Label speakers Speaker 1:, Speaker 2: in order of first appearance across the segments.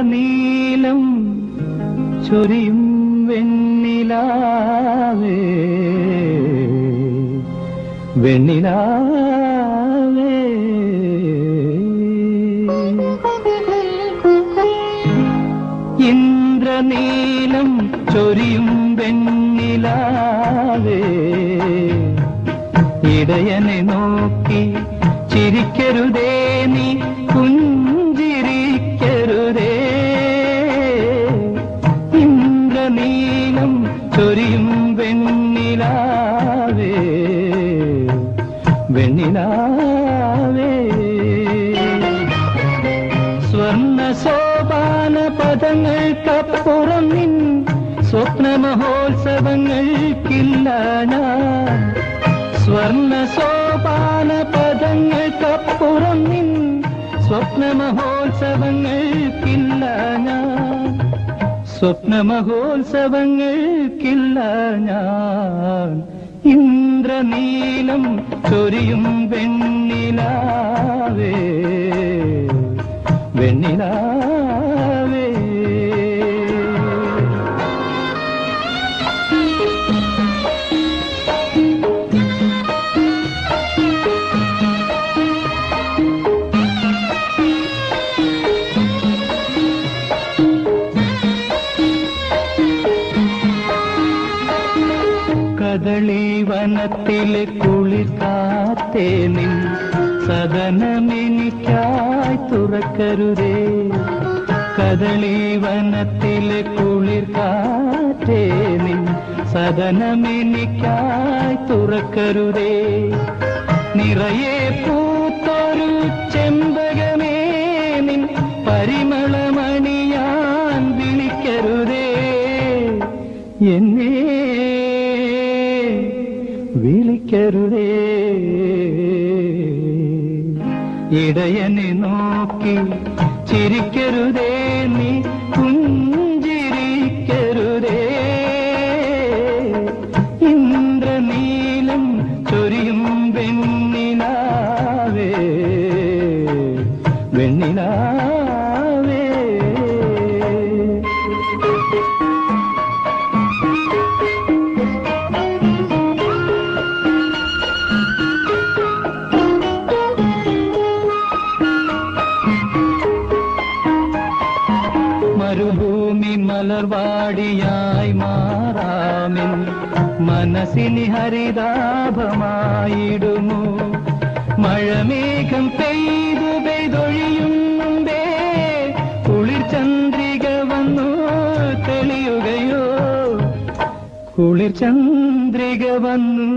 Speaker 1: ഇന്ദ്രനീലം ചൊരിയും വെണ്ണിലാവേ. വെണ്ണിലാവേ. ഇന്ദ്രനീലം ചൊരിയും വെണ്ണിലാവേ. ഇടയനെ നോക്കി ചിരിക്കരുതേ നീ. വെണ്ണിലാവേ. സ്വർണ സോപാന പദങ്ങൾക്കപ്പുറം നിൻ സ്വപ്ന മഹോത്സവങ്ങൾക്കില്ല സ്വർണ സോപാന പദങ്ങൾക്കപ്പുറം നിൻ സ്വപ്ന മഹോത്സവങ്ങൾക്കില്ല ഞാൻ സ്വപ്ന മഹോത്സവങ്ങൾക്കില്ല ഞാൻ ഇന്ദ്രനീലം ചൊരിയും വെണ്ണിലാവേ. വെണ്ണിലാവേ നിറയെ പൂത്തൊരു ചെമ്പകമേ നിൻ പരിമളമണിയാൻ വിളിക്കരുതേ. എന്നെ വിളിക്കരുതേ. ഇടയനെ ചന്ദ്രിക വന്നു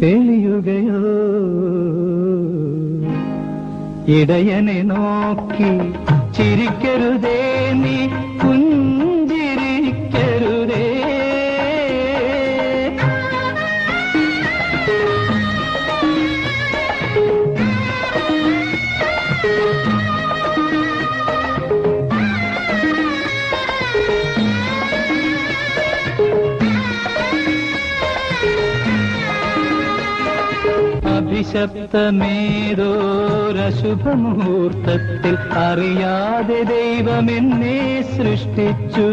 Speaker 1: തെളിയുകയോ? ഇടയനെ നോക്കി ചിരിക്കരുതേ നീ പുഞ്ചിരിക്കരുതേ അഭിശപ്തമേതോരശുഭമുഹൂർത്തത്തിൽ അറിയാതെ ദൈവമെന്നെ സൃഷ്ടിച്ചു.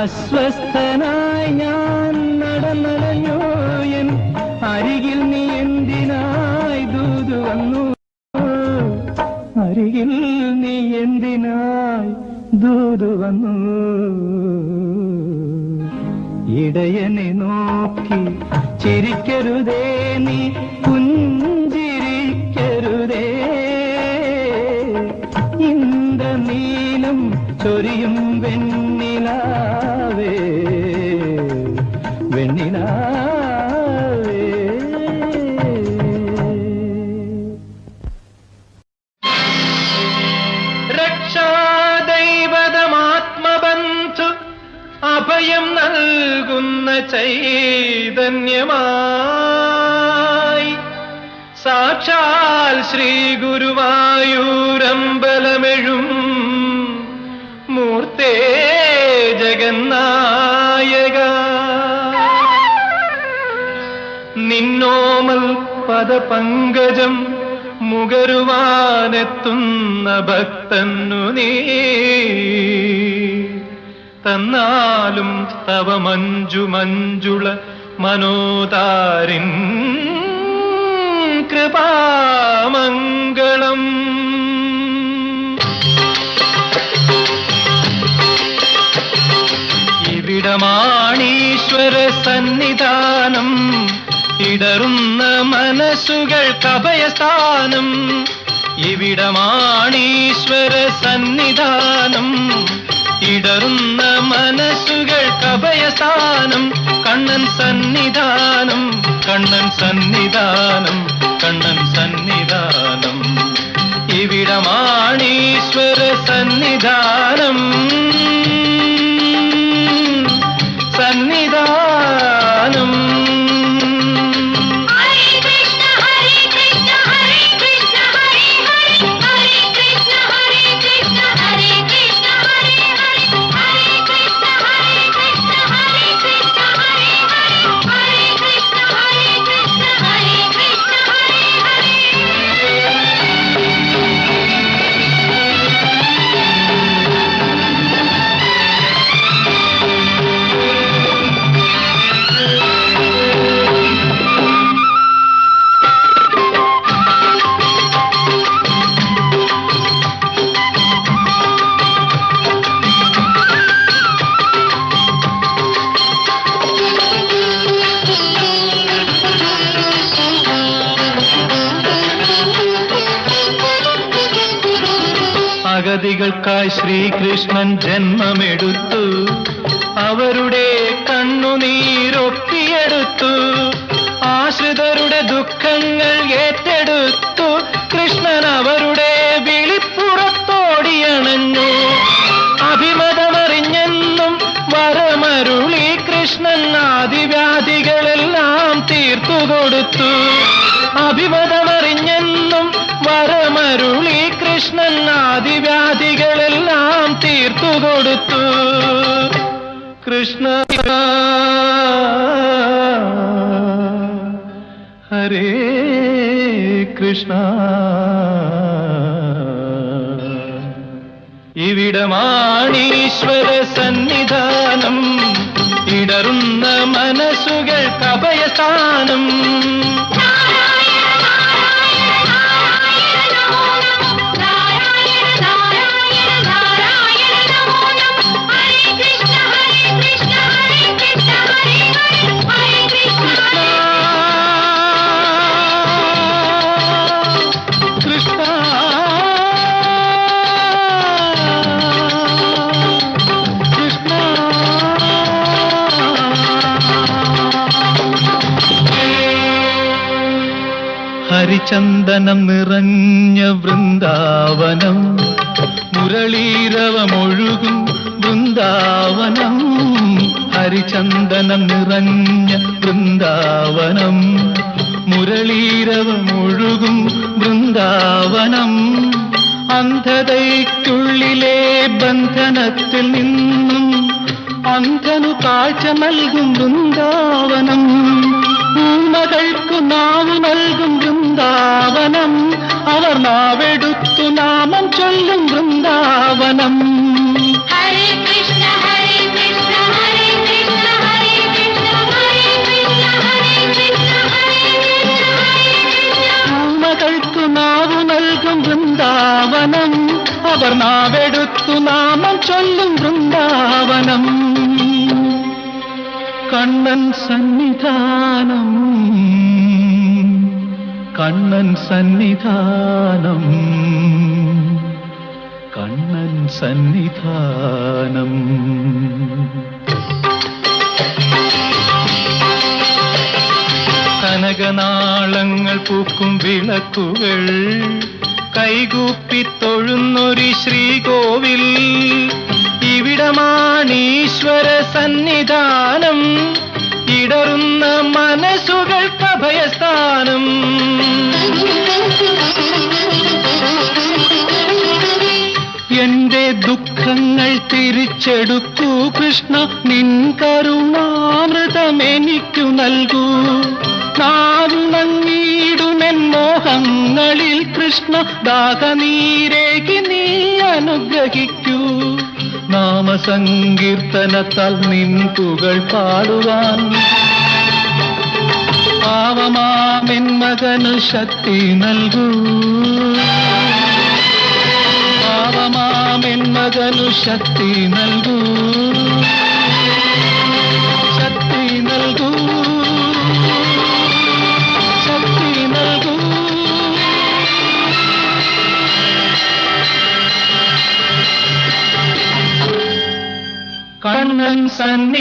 Speaker 1: അസ്വസ്ഥനായി ഞാൻ നടന്നലഞ്ഞോ. എൻ അരികിൽ നീ എന്തിനായി ദൂതു വന്നു? അരികിൽ നീ എന്തിനായി ദൂതു വന്നു? ഇടയനെ നോക്കി ചിരിക്കരുതേ നീ. അഭയം നൽകുന്ന ചൈതന്യമായി. സാക്ഷാൽ ശ്രീ ഗുരുവായൂരമ്പലമെഴും മൂർത്തേ ജഗന്നായക. നിന്നോമൽ പദപങ്കജം മുകരുവാനെത്തുന്ന ഭക്തന്നു നീ. തന്നാലും തവ മഞ്ജു മഞ്ജുള മനോതാരിൻ കൃപാമംഗളം. ഇവിടമാണീശ്വര സന്നിധാനം ഇടറുന്ന മനസ്സുകൾ കഭയസ്ഥാനം ഇവിടമാണീശ്വര സന്നിധാനം ഇടറുന്ന മനസ്സുകൾ കഭയസ്ഥാനം കണ്ണൻ സന്നിധാനം കണ്ണൻ സന്നിധാനം കണ്ണൻ സന്നിധാനം. ഇവിടമാണീശ്വര സന്നിധാനം. അഗതികൾക്കായി ശ്രീകൃഷ്ണൻ ജന്മമെടുത്തു. അവരുടെ കണ്ണുനീരൊപ്പിയെടുത്തു ആശ്രിതരുടെ ദുഃഖങ്ങൾ ഏറ്റെടുത്തു. കൃഷ്ണൻ അവരുടെ വിളിപ്പുറത്തോടിയണഞ്ഞു. അഭിമതമറിഞ്ഞെന്നും വരമരുളി കൃഷ്ണൻ ആദിവ്യാധികളെല്ലാം തീർത്തു കൊടുത്തു അഭിമതമറിഞ്ഞെന്നും വരമരുളി കൃഷ്ണൻ ആദിവ്യാധികളെല്ലാം തീർത്തു കൊടുത്തു കൃഷ്ണ ഹരേ കൃഷ്ണ. ഇവിടമാണീശ്വര സന്നിധാനം ഇടറുന്ന മനസ്സുകൾ കഭയസ്ഥാനം ഹരിചന്ദനം നിറഞ്ഞ വൃന്ദാവനം. മുരളീരവമൊഴുകും വൃന്ദാവനം. ഹരിചന്ദനം നിറഞ്ഞ വൃന്ദാവനം. മുരളീരവമൊഴുകും വൃന്ദാവനം. അന്ധതയ്ക്കുള്ളിലെ ബന്ധനത്തിൽ നിന്നും അന്ധനു കാഴ്ച നൽകും വൃന്ദാവനം. നന്മകൾക്കു നാവ് നൽകും വൃന്ദാവനം. അവർ നാവെടുത്തു നാമം ചൊല്ലും വൃന്ദാവനം. നന്മകൾക്കു നാവ് നൽകും വൃന്ദാവനം. അവർ നാവെടുത്തു നാമം ചൊല്ലും വൃന്ദാവനം. കണ്ണൻ സന്നിധാനം. കണ്ണൻ സന്നിധാനം. കണ്ണൻ സന്നിധാനം. കനകനാളങ്ങൾ പൂക്കും വിളക്കുകൾ കൈകൂപ്പി തൊഴുന്നൊരു ശ്രീകോവിൽ ഇവിടമാണീശ്വര സന്നിധാനം. ഇടറുന്ന മനസ്സുകൾക്ക് അഭയസ്ഥാനം എന്റെ ദുഃഖങ്ങൾ തിരിച്ചെടുക്കൂ കൃഷ്ണ നിൻ കരുണാമൃതമെനിക്കു നൽകൂ. നാവുണങ്ങിയിടുമെൻ
Speaker 2: മോഹങ്ങളിൽ കൃഷ്ണ ദാഹനീരേക്ക് നീ അനുഗ്രഹിക്കൂ. നാമസങ്കീർത്തനത്താൽ നിൻ പുകൾ പാടുവാൻ. പാവമാമിൻ മകനു ശക്തി നൽകൂ. പാവമാമിൻ മകനു ശക്തി നൽകൂ.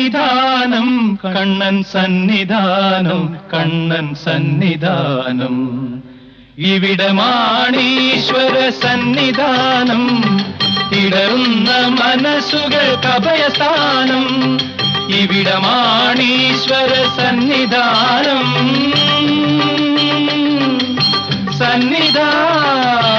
Speaker 2: സന്നിധാനം കണ്ണൻ സന്നിധാനം കണ്ണൻ സന്നിധാനം. ഇവിടമാണീശ്വര സന്നിധാനം ഇടറുന്ന മനസ്സുകൾ കഭയസ്ഥാനം ഇവിടമാണീശ്വര സന്നിധാനം. സന്നിധാനം.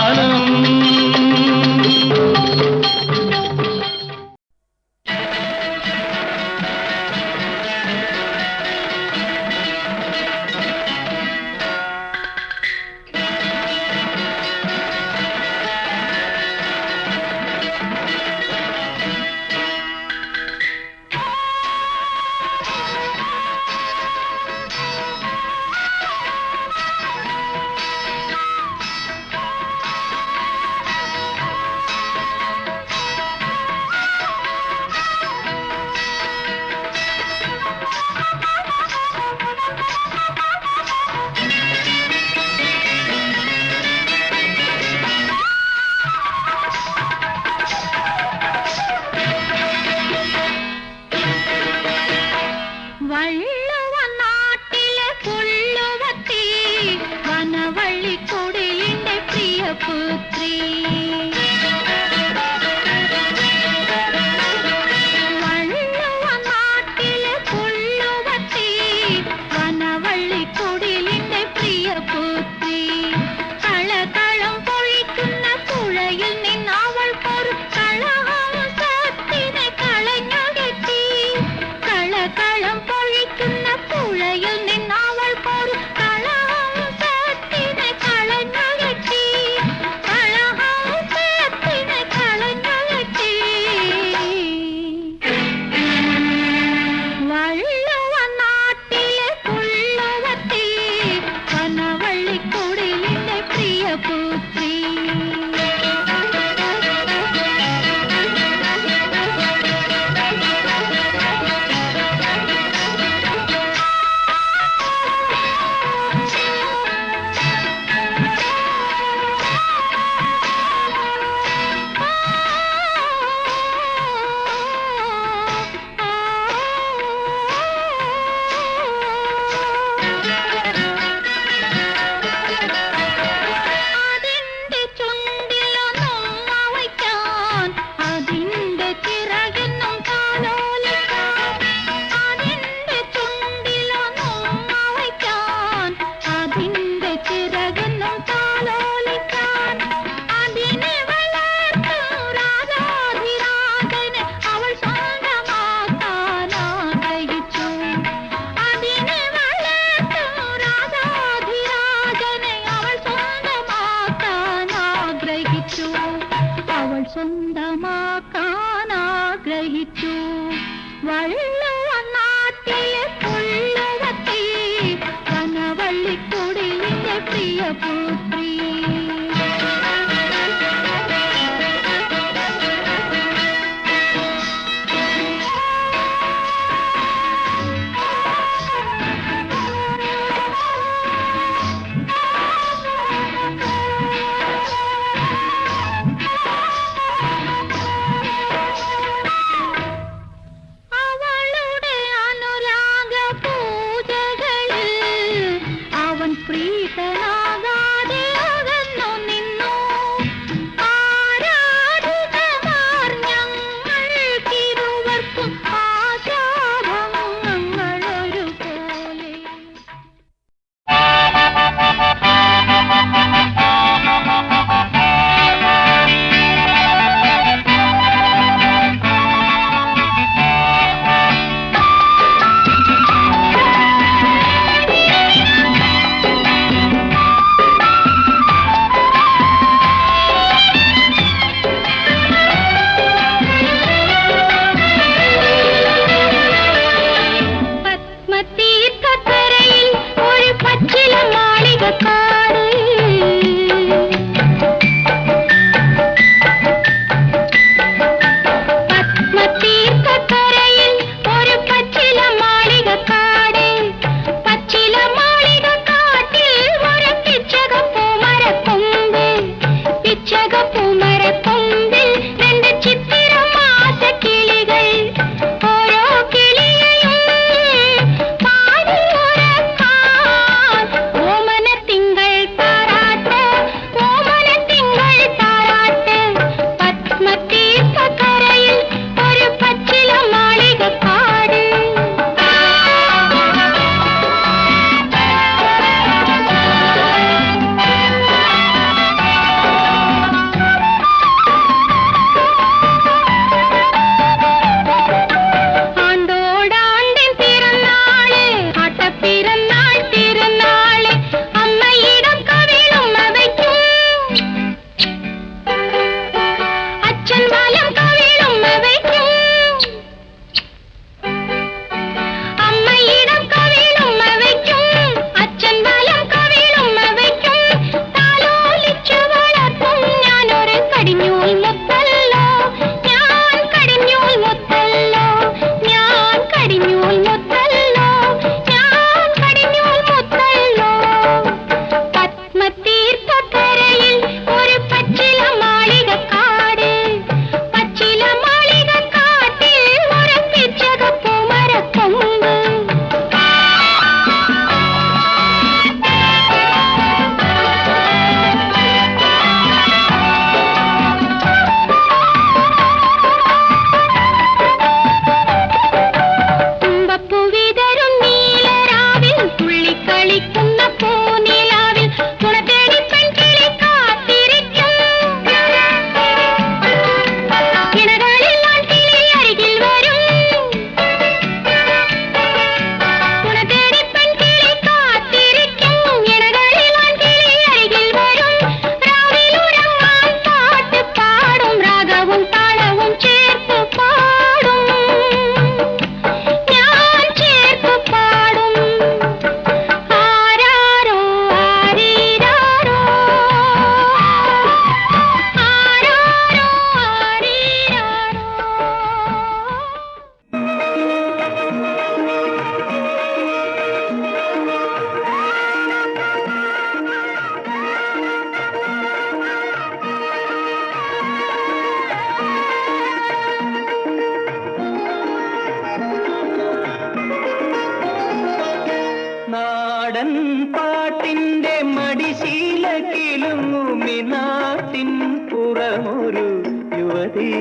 Speaker 3: കിലുമിനാട്ടിൻ പുറമൊരു
Speaker 1: യുവതി.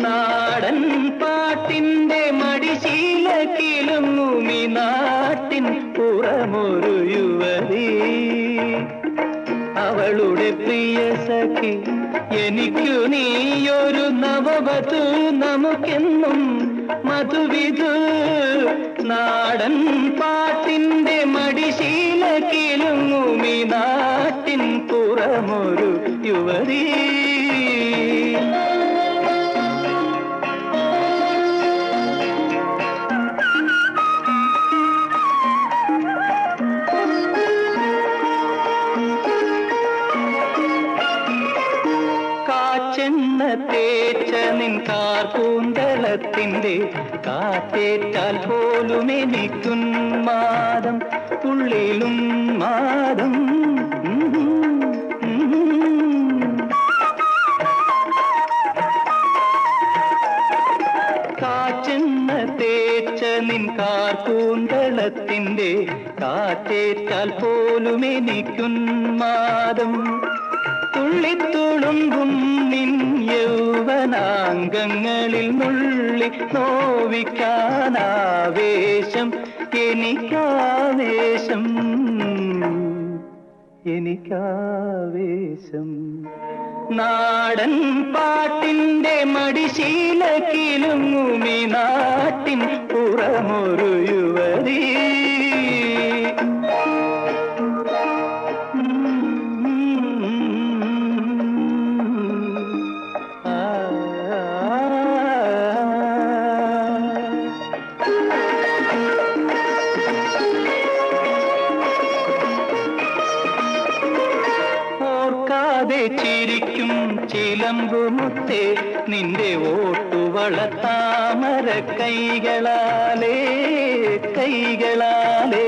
Speaker 1: നാടൻ പാട്ടിന്റെ മടിശീല കിലുമിനാട്ടിൻ പുറമൊരു യുവതി. അവളുടെ പ്രിയ സഖി എനിക്കു നീയൊരു നവവതു നമുക്കെന്നും മധുവിധു നാടൻ പാട്ടിന്റെ മടിശീല കിലുങ്ങുമി നാട്ടിൻ പുറമൊരു യുവതി. കാറ്റേറ്റാൽ പോലും എനിക്കുന്മാദം ഉള്ളിലും മാദം. കാച്ചെണ്ണ തേച്ച നിൻ കാർക്കൂന്തളത്തിന്റെ കാറ്റേറ്റാൽ പോലും എനിക്കുന്മാദം തുള്ളിത്തുളുമ്പും നുള്ളി നോവിക്കാനാവേശം എനിക്കാവേശം എനിക്കാവേശം. നാടൻ പാട്ടിന്റെ മടിശീല കിലുങ്ങുമി നാട്ടിൻ പുറമൊരു യുവതി ഓർക്കാതെ ചിരിക്കും ചിലമ്പുമുത്തേ നിന്റെ ഓട്ടുവള താമര കൈകളാലേ കൈകളാലേ.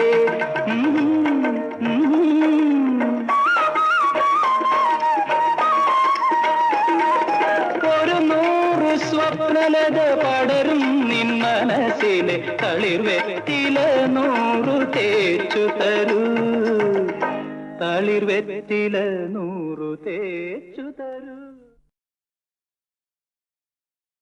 Speaker 1: ഒരു നൂറ് സ്വപ്നലത പടരും നിൻ മനസ്സിലെ തളിർവെറ്റില നൂറു തേച്ചു തരൂ തളിർവെറ്റില നൂറു തേച്ചു തരൂ